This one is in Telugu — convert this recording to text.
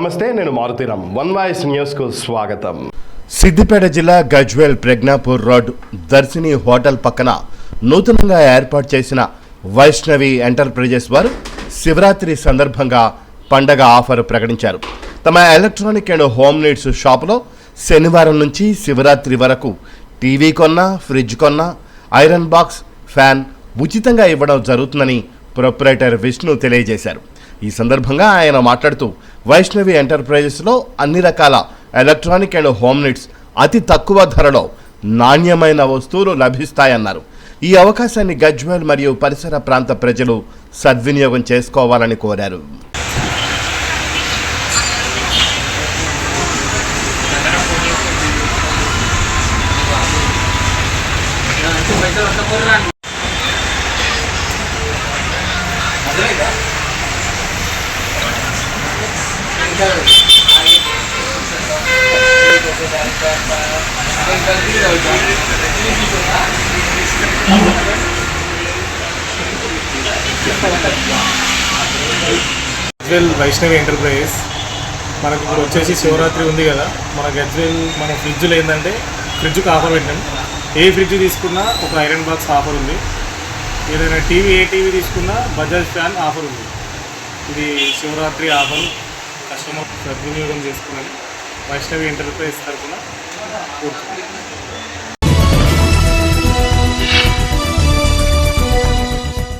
నమస్తే నేను మారుతీరామ్ వన్ వాయిస్ న్యూస్కు స్వాగతం. సిద్దిపేట జిల్లా గజ్వేల్ ప్రజ్ఞాపూర్ రోడ్ దర్శిని హోటల్ పక్కన నూతనంగా ఏర్పాటు చేసిన వైష్ణవి ఎంటర్ప్రైజెస్ వారు శివరాత్రి సందర్భంగా పండగ ఆఫర్ ప్రకటించారు. తమ ఎలక్ట్రానిక్ అండ్ హోమ్ నీడ్స్ షాపులో శనివారం నుంచి శివరాత్రి వరకు టీవీ కొన్నా ఫ్రిడ్జ్ కొన్నా ఐరన్ బాక్స్ ఫ్యాన్ ఉచితంగా ఇవ్వడం జరుగుతుందని ప్రొపరేటర్ విష్ణు తెలియజేశారు. ఈ సందర్భంగా ఆయన మాట్లాడుతూ వైష్ణవి ఎంటర్ప్రైజెస్లో అన్ని రకాల ఎలక్ట్రానిక్ అండ్ హోమ్ నీడ్స్ అతి తక్కువ ధరలో నాణ్యమైన వస్తువులు లభిస్తాయన్నారు. ఈ అవకాశాన్ని గజ్వేల్ మరియు పరిసర ప్రాంత ప్రజలు సద్వినియోగం చేసుకోవాలని కోరారు. గజ్వేల్ వైష్ణవి ఎంటర్ప్రైజెస్ మనకు ఇప్పుడు వచ్చేసి శివరాత్రి ఉంది కదా. మన గజ్వెల్ మన ఫ్రిడ్జ్లో ఏంటంటే ఫ్రిడ్జ్కి ఆఫర్ పెట్టాం ఏ ఫ్రిడ్జ్ తీసుకున్నా ఒక ఐరన్ బాక్స్ ఆఫర్ ఉంది. ఏదైనా టీవీ ఏ టీవీ తీసుకున్నా బజాజ్ ఫ్యాన్ ఆఫర్ ఉంది. ఇది శివరాత్రి ఆఫర్ కస్టమర్ సద్వినియోగం చేసుకున్నది. వైష్ణవి ఎంటర్ప్రైజ్ తరఫున కోరుతున్నాను